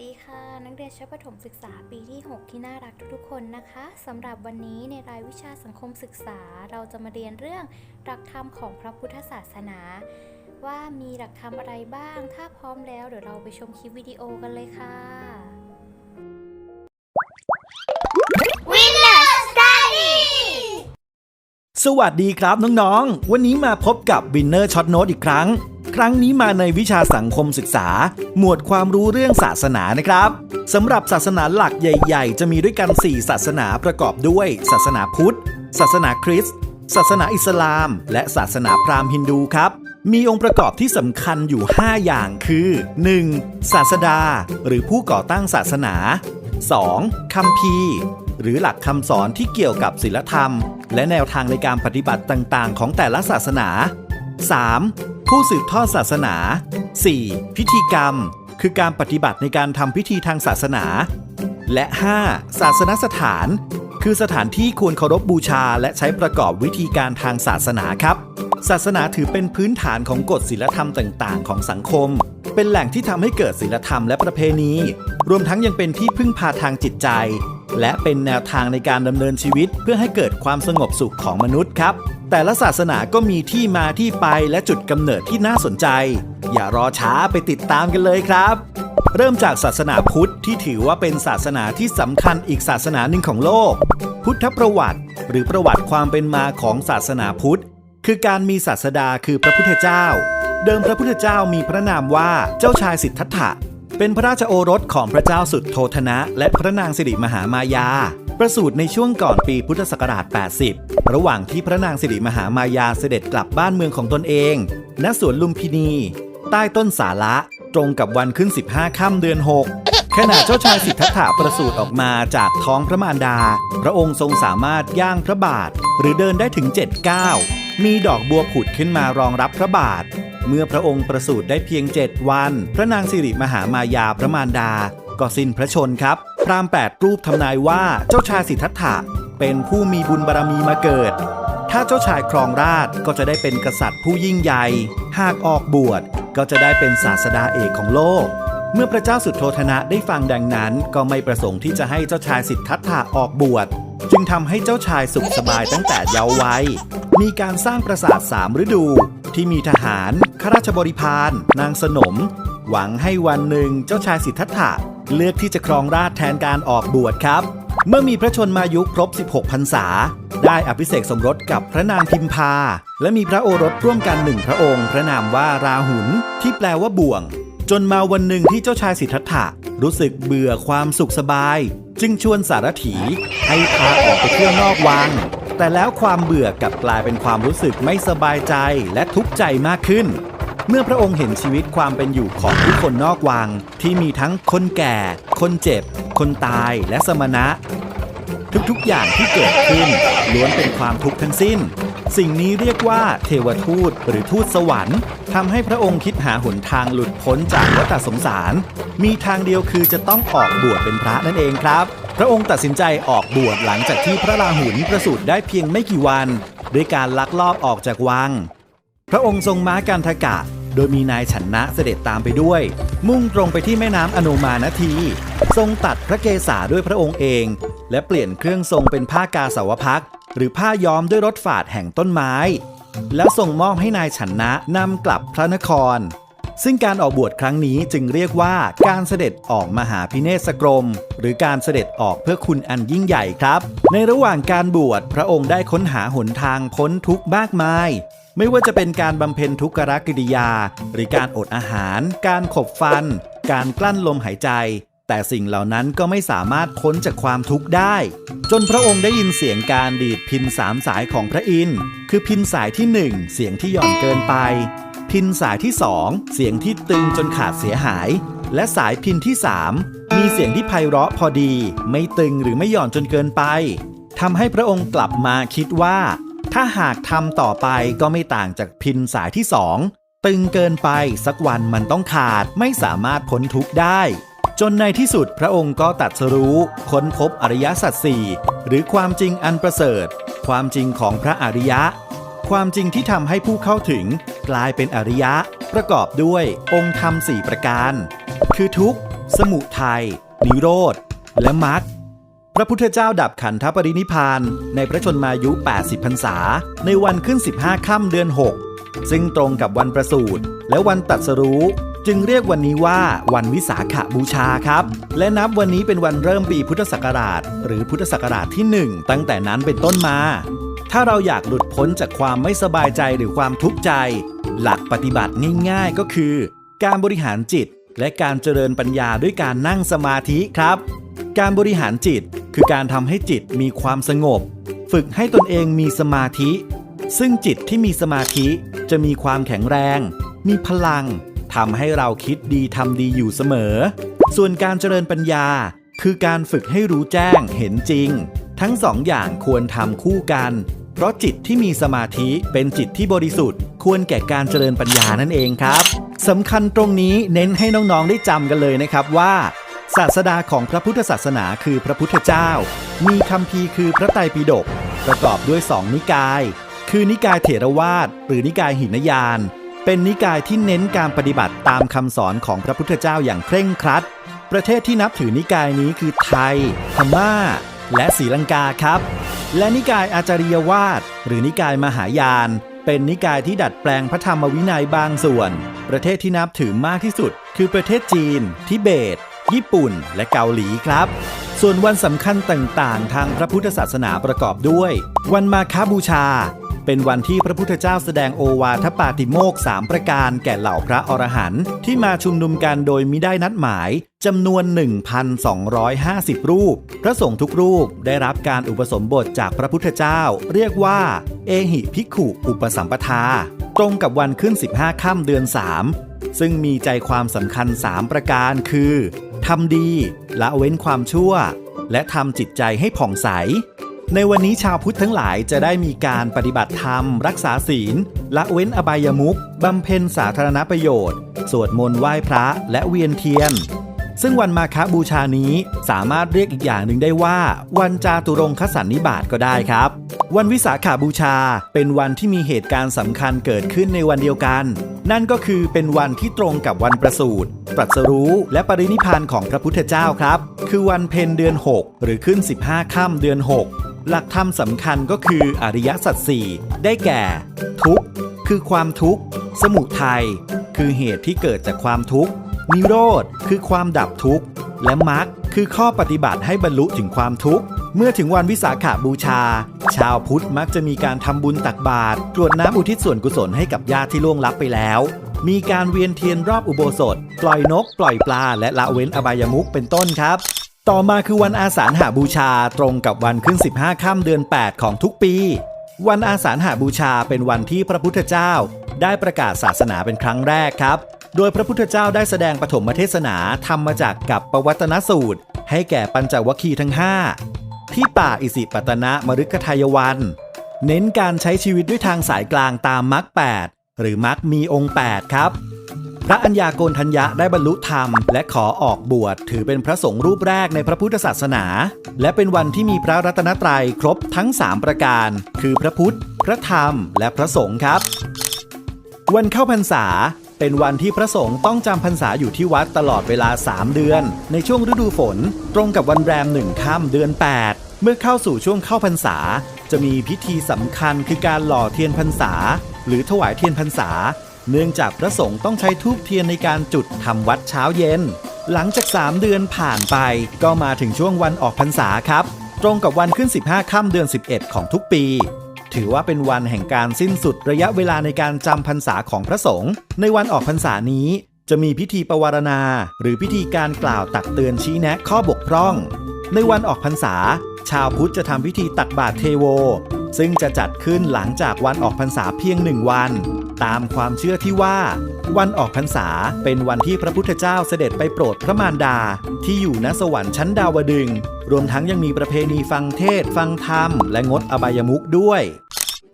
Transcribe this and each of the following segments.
ดีค่ะ นักเรียนชั้นประถมศึกษาปีที่ 6 ที่น่ารักทุกๆคนนะคะสำหรับวันนี้ในรายวิชาสังคมศึกษา เราจะมาเรียนเรื่องหลักธรรมของพระพุทธศาสนา ว่ามีหลักธรรมอะไรบ้าง ถ้าพร้อมแล้วเดี๋ยวเราไปชมคลิปวิดีโอกันเลยค่ะ Winner Study สวัสดีครับน้องๆ วันนี้มาพบกับ Winner Shot Note อีกครั้ง ครั้งนี้มาในวิชาสังคมศึกษา หมวดความรู้เรื่องศาสนานะครับสำหรับศาสนาหลักใหญ่ ๆ จะมีด้วยกัน 4 ศาสนาประกอบด้วย ศาสนาพุทธ ศาสนาคริสต์ศาสนาอิสลาม และศาสนาพราหมณ์ฮินดูครับ มีองค์ประกอบที่สำคัญอยู่ 5 อย่างคือ 1. ศาสดา หรือผู้ก่อตั้งศาสนา 2. คัมภีร์ หรือหลักคำสอนที่เกี่ยวกับศีลธรรม และแนวทางในการปฏิบัติต่างๆ ของแต่ละศาสนา 3. ผู้สืบทอดศาสนา 4. พิธีกรรม คือการปฏิบัติในการทำพิธีทางศาสนา และ 5. ศาสนสถาน คือสถานที่ควรเคารพบบูชา และใช้ประกอบวิธีการทางศาสนาครับ ศาสนาถือเป็นพื้นฐานของกฎศีลธรรมต่าง ๆ ของสังคม เป็นแหล่งที่ทำให้เกิดศีลธรรมและประเพณี รวมทั้งยังเป็นที่พึ่งพาทางจิตใจ และเป็นแนวทางในการดำเนินชีวิต เพื่อให้เกิดความสงบสุขของมนุษย์ครับ แต่ละศาสนาก็มีที่มาที่ไปและจุดกำเนิดที่น่าสนใจ อย่ารอช้าไปติดตามกันเลยครับ เริ่มจากศาสนาพุทธที่ถือว่าเป็นศาสนาที่สำคัญอีกศาสนาหนึ่งของโลก พุทธประวัติ หรือประวัติความเป็นมาของศาสนาพุทธ คือการมีศาสดาคือพระพุทธเจ้า เดิมพระพุทธเจ้ามีพระนามว่าเจ้าชายสิทธัตถะเป็นพระราชโอรสของพระเจ้าสุดโทธนะ และพระนางสิริมหามายา ประสูติในช่วงก่อนปีพุทธศักราช 80 ระหว่างที่พระนางสิริมหามายาเสด็จกลับบ้านเมืองของตนเอง ณ สวนลุมพินี ใต้ต้นสาระตรงกับวันขึ้น 15 ค่ำเดือน 6 ขณะเจ้าชายสิทธัตถะประสูติออกมาจากท้องพระมารดา พระองค์ทรงสามารถย่างพระบาท หรือเดินได้ถึง 7 ก้าว มีดอกบัวผุดขึ้นมารองรับพระบาท เมื่อพระองค์ประสูติได้เพียง 7 วัน พระนางสิริมหามายาพระมารดา ก็สิ้นพระชนครับ พราหมณ์แปดรูปทำนายว่าเจ้าชายสิทธัตถะเป็นผู้มีบุญบารมีมาเกิด ถ้าเจ้าชายครองราชก็จะได้เป็นกษัตริย์ผู้ยิ่งใหญ่ หากออกบวชก็จะได้เป็นศาสดาเอกของโลก เมื่อพระเจ้าสุดโทธนะได้ฟังดังนั้น ก็ไม่ประสงค์ที่จะให้เจ้าชายสิทธัตถะออกบวช จึงทำให้เจ้าชายสุขสบายตั้งแต่เยาว์วัย มีการสร้างปราสาทสามฤดู ที่มีทหาร ข้าราชบริพาร นางสนม หวังให้วันหนึ่งเจ้าชายสิทธัตถะ เลือกที่จะครองราชแทนการออกบวชครับ เมื่อมีพระชนมายุครบ 16 พรรษา ได้อภิเษกสมรสกับพระนางพิมพา และมีพระโอรสร่วมกันหนึ่งพระองค์ พระนามว่าราหุลที่แปลว่าบ่วง จนมาวันหนึ่งที่เจ้าชายสิทธัตถะรู้สึกเบื่อความสุขสบาย จึงชวนสารถีให้พาออกไปเที่ยวนอกวัง แต่แล้วความเบื่อกลับกลายเป็นความรู้สึกไม่สบายใจและทุกข์ใจมากขึ้น เมื่อพระองค์เห็นชีวิตความเป็นอยู่ของผู้คนนอกวัง ที่มีทั้งคนแก่ คนเจ็บ คนตายและสมณะ ทุกๆอย่างที่เกิดขึ้นล้วนเป็นความทุกข์ทั้งสิ้น สิ่งนี้เรียกว่าเทวทูตหรือทูตสวรรค์ทำให้พระองค์คิดหาหนทางหลุดพ้นจากวัฏสงสาร มีทางเดียวคือจะต้องออกบวชเป็นพระนั่นเองครับ พระองค์ตัดสินใจออกบวชหลังจากที่พระราหุลประสูติได้เพียงไม่กี่วัน ด้วยการลักลอบออกจากวัง พระองค์ทรงม้ากันทกะ โดยมีนายฉันนะเสด็จตามไปด้วย มุ่งตรงไปที่แม่น้ำอโนมานาที ทรงตัดพระเกศาด้วยพระองค์เอง และเปลี่ยนเครื่องทรงเป็นผ้ากาสาวพักหรือผ้าย้อมด้วยรถฝาดแห่งต้นไม้ แล้วส่งมอบให้นายฉันนะนำกลับพระนคร ซึ่งการออกบวชครั้งนี้จึงเรียกว่าการเสด็จออกมหาพิเนศกรม หรือการเสด็จออกเพื่อคุณอันยิ่งใหญ่ครับ ในระหว่างการบวชพระองค์ได้ค้นหาหนทางพ้นทุกข์มากมาย ไม่ว่าจะเป็นการบำเพ็ญทุกขกิริยา หรือการอดอาหาร การขบฟัน การกลั้นลมหายใจ แต่สิ่งเหล่านั้นก็ไม่สามารถพ้นจากความทุกข์ได้ จนพระองค์ได้ยินเสียงการดีดพินสามสายของพระอินทร์คือพินสายที่หนึ่งเสียงที่หย่อนเกินไป พินสายที่สองเสียงที่ตึงจนขาดเสียหาย และสายพินที่สามมีเสียงที่ไพเราะพอดี ไม่ตึงหรือไม่หย่อนจนเกินไปทำให้พระองค์กลับมาคิดว่า ถ้าหากทำต่อไปก็ไม่ต่างจากพินสายที่สองตึงเกินไปสักวันมันต้องขาดไม่สามารถพ้นทุกข์ได้ จนในที่สุดพระองค์ก็ตัดสรู้ ค้นพบอริยสัจสี่หรือความจริงอันประเสริฐ ความจริงของพระอริยะ ความจริงที่ทำให้ผู้เข้าถึง กลายเป็นอริยะ ประกอบด้วยองค์ธรรมสี่ประการ คือทุกข์ สมุทัยนิโรธ และมรรคพระพุทธเจ้าดับขันธปรินิพานในพระชนมายุ 80พรรษา ในวันขึ้น 15 ค่ำเดือน 6 ซึ่งตรงกับวันประสูติและวันตรัสรู้ จึงเรียกวันนี้ว่าวันวิสาขบูชาครับ และนับวันนี้เป็นวันเริ่มปีพุทธศักราช หรือพุทธศักราชที่ 1 ตั้งแต่นั้นเป็นต้นมา ถ้าเราอยากหลุดพ้นจากความไม่สบายใจหรือความทุกข์ใจ หลักปฏิบัติง่ายๆก็คือ การบริหารจิต และการเจริญปัญญาด้วยการนั่งสมาธิครับ การบริหารจิตคือการทำให้จิตมีความสงบ ฝึกให้ตนเองมีสมาธิ ซึ่งจิตที่มีสมาธิจะมีความแข็งแรง มีพลังทำให้เราคิดดีทำดีอยู่เสมอ ส่วนการเจริญปัญญา คือการฝึกให้รู้แจ้งเห็นจริง ทั้งสองอย่างควรทำคู่กัน เพราะจิตที่มีสมาธิเป็นจิตที่บริสุทธิ์ ควรแก่การเจริญปัญญานั่นเองครับสำคัญตรงนี้เน้นให้น้องๆได้จำกันเลยนะครับว่าศาสดาของพระพุทธศาสนาคือพระพุทธเจ้า มีคำพีคือพระไตรปิฎกประกอบด้วยสองนิกาย คือนิกายเถรวาทหรือนิกายหินยาน เป็นนิกายที่เน้นการปฏิบัติตามคำสอนของพระพุทธเจ้าอย่างเคร่งครัด ประเทศที่นับถือนิกายนี้คือไทย พม่า และศรีลังกาครับ และนิกายอาจาริยวาทหรือนิกายมหายาน เป็นนิกายที่ดัดแปลงพระธรรมวินัยบางส่วน ประเทศที่นับถือมากที่สุด คือประเทศจีน ทิเบต ญี่ปุ่น และเกาหลีครับ ส่วนวันสำคัญต่างๆ ทางพระพุทธศาสนาประกอบด้วย วันมาคบูชา เป็นวันที่พระพุทธเจ้าแสดงโอวาทปาติโมกข์สามประการแก่เหล่าพระอรหันต์ที่มาชุมนุมกันโดยมิได้นัดหมายจำนวน 1,250 รูป พระสงฆ์ทุกรูปได้รับการอุปสมบทจากพระพุทธเจ้า เรียกว่า เอหิภิกขุอุปสัมปทา ตรงกับวันขึ้น 15 ค่ำเดือน 3 ซึ่งมีใจความสำคัญ 3 ประการคือทำดีละเว้นความชั่ว และทำจิตใจให้ผ่องใส ในวันนี้ชาวพุทธทั้งหลายจะได้มีการปฏิบัติธรรม รักษาศีล ละเว้นอบายมุขบำเพ็ญสาธารณประโยชน์ สวดมนต์ไหว้พระและเวียนเทียน ซึ่งวันมาคบูชานี้สามารถเรียกอีกอย่างหนึ่งได้ว่า วันจาตุรงคสันนิบาตก็ได้ครับ วันวิสาขาบูชาเป็นวันที่มีเหตุการณ์สำคัญเกิดขึ้นในวันเดียวกัน นั่นก็คือเป็นวันที่ตรงกับวันประสูติตรัสรู้และปรินิพพานของพระพุทธเจ้าครับ คือวันเพ็ญเดือน 6 หรือขึ้น 15 ค่ำเดือน 6 หลักธรรมสำคัญก็คืออริยสัจสี่ได้แก่ ทุกข์ คือความทุกข์ สมุทัยคือเหตุที่เกิดจากความทุกข์นิโรธคือความดับทุกข์ และมรรคคือข้อปฏิบัติให้บรรลุถึงความทุกข์ เมื่อถึงวันวิสาขาบูชา ชาวพุทธมักจะมีการทำบุญตักบาตรกรวดน้ำอุทิศส่วนกุศลให้กับญาติที่ล่วงลับไปแล้ว มีการเวียนเทียนรอบอุโบสถ ปล่อยนก ปล่อยปลา และละเว้นอบายมุขเป็นต้นครับ ต่อมาคือวันอาสาฬหาบูชาตรงกับวันขึ้น 15 ค่ำเดือน 8 ของทุกปี วันอาสาฬหาบูชาเป็นวันที่พระพุทธเจ้า ได้ประกาศศาสนาเป็นครั้งแรกครับ โดยพระพุทธเจ้าได้แสดงปฐมเทศนาทำมาจากกับปวัตนสูตร ให้แก่ปัญจวัคคีย์ทั้ง 5 ที่ป่าอิสิปตนะมฤคทายวัน เน้นการใช้ชีวิตด้วยทางสายกลางตามมรรค8หรือมรรคมีองค์ 8 ครับ พระอัญญาโกณทัญญะได้บรรลุธรรม และขอออกบวชถือเป็นพระสงฆ์รูปแรกในพระพุทธศาสนา และเป็นวันที่มีพระรัตนตรัยครบทั้ง 3 ประการ คือพระพุทธ พระธรรม และพระสงฆ์ครับ วันเข้าพรรษาเป็นวันที่พระสงฆ์ต้องจำพรรษาอยู่ที่วัดตลอดเวลา 3 เดือน ในช่วงฤดูฝน ตรงกับวันแรมหนึ่งค่ำเดือน 8 เมื่อเข้าสู่ช่วงเข้าพรรษา จะมีพิธีสำคัญคือการหล่อเทียนพรรษา หรือถวายเทียนพรรษา เนื่องจากพระสงฆ์ต้องใช้ทูบเทียนในการจุดทำวัดเช้าเย็น หลังจาก 3 เดือนผ่านไป ก็มาถึงช่วงวันออกพรรษาครับ ตรงกับวันขึ้น 15 ค่ำเดือน 11 ของทุกปี ถือว่าเป็นวันแห่งการสิ้นสุดระยะเวลาในการจำพรรษาของพระสงฆ์ในวันออกพรรษานี้ จะมีพิธีปวารณา หรือพิธีการกล่าวตักเตือนชี้แนะข้อบกพร่อง ในวันออกพรรษา ชาวพุทธจะทำพิธีตักบาตรเทโว ซึ่งจะจัดขึ้นหลังจากวันออกพรรษาเพียงหนึ่งวัน ตามความเชื่อที่ว่า วันออกพรรษาเป็นวันที่พระพุทธเจ้าเสด็จไปโปรดพระมารดา ที่อยู่ณสวรรค์ชั้นดาวดึง รวมทั้งยังมีประเพณีฟังเทศ ฟังธรรม และงดอบายมุขด้วย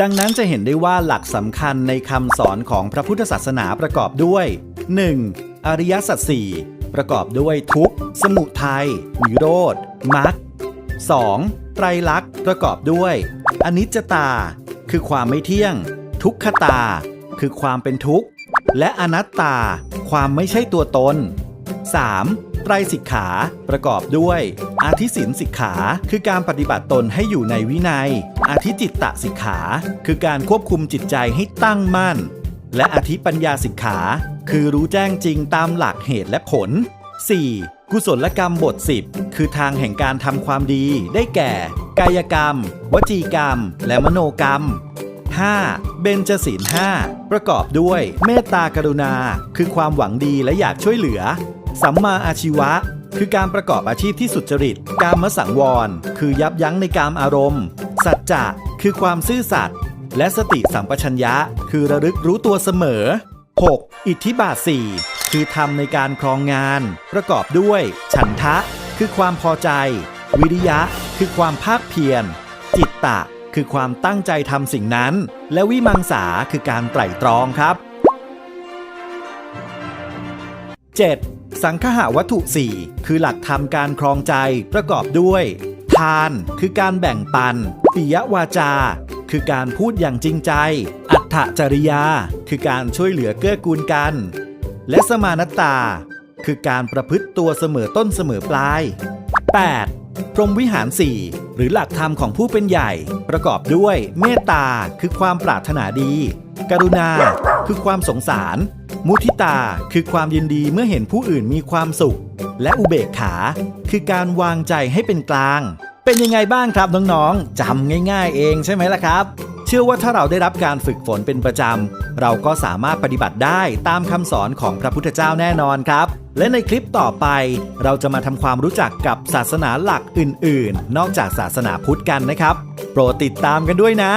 ดังนั้นจะเห็นได้ว่าหลักสำคัญในคำสอนของพระพุทธศาสนาประกอบด้วย 1. อริยสัจสี่ประกอบด้วยทุกข์ สมุทัยนิโรธมรรค 2. ไตรลักษณ์ประกอบด้วย อนิจจตา คือความไม่เที่ยง ทุกขตา คือความเป็นทุกข์ และอนัตตา ความไม่ใช่ตัวตน 3. ไตรสิกขา ประกอบด้วย อาทิศินสิกขา คือการปฏิบัติตนให้อยู่ในวินัย อาทิจิตตสิกขา คือการควบคุมจิตใจให้ตั้งมั่น และอาทิปัญญาสิกขา คือรู้แจ้งจริงตามหลักเหตุและผล 4. กุศลกรรมบท 10 คือทางแห่งการทำความดีได้แก่ กายกรรม วจีกรรม และมโนกรรม 5. เบญจศีล5ประกอบด้วย เมตตากรุณา คือความหวังดีและอยากช่วยเหลือ สัมมาอาชีวะ คือการประกอบอาชีพที่สุจริต กามสังวร คือยับยั้งในกามอารมณ์ สัจจะ คือความซื่อสัตย์ และสติสัมปชัญญะ คือระลึกรู้ตัวเสมอ 6. อิทธิบาท4 คือทำในการครองงาน ประกอบด้วย ฉันทะ คือความพอใจ วิริยะ คือความภาคเพียร จิตตะ คือความตั้งใจทำสิ่งนั้น และวิมังสาคือการไตร่ตรองครับ 7. สังคหาวัตถุ 4 คือหลักธรรมการครองใจประกอบด้วย ทาน คือการแบ่งปัน ปิยวาจา คือการพูดอย่างจริงใจ อัตถจริยา คือการช่วยเหลือเกื้อกูลกัน และสมานตา คือการประพฤติตัวเสมอต้นเสมอปลาย 8. พรหมวิหาร 4 หรือหลักธรรมของผู้เป็นใหญ่ ประกอบด้วยเมตตาคือความปรารถนาดี กรุณา คือความสงสาร มุทิตาคือความยินดีเมื่อเห็นผู้อื่นมีความสุข และอุเบกขา คือการวางใจให้เป็นกลาง เป็นยังไงบ้างครับน้องๆจำง่าย ๆ เองใช่ไหมล่ะครับ ชื่อว่าถ้าเราได้รับการฝึกฝนเป็นประจำ เราก็สามารถปฏิบัติได้ตามคำสอนของพระพุทธเจ้าแน่นอนครับ และในคลิปต่อไป เราจะมาทำความรู้จักกับศาสนาหลักอื่น ๆ นอกจากศาสนาพุทธกันนะครับ โปรดติดตามกันด้วยนะ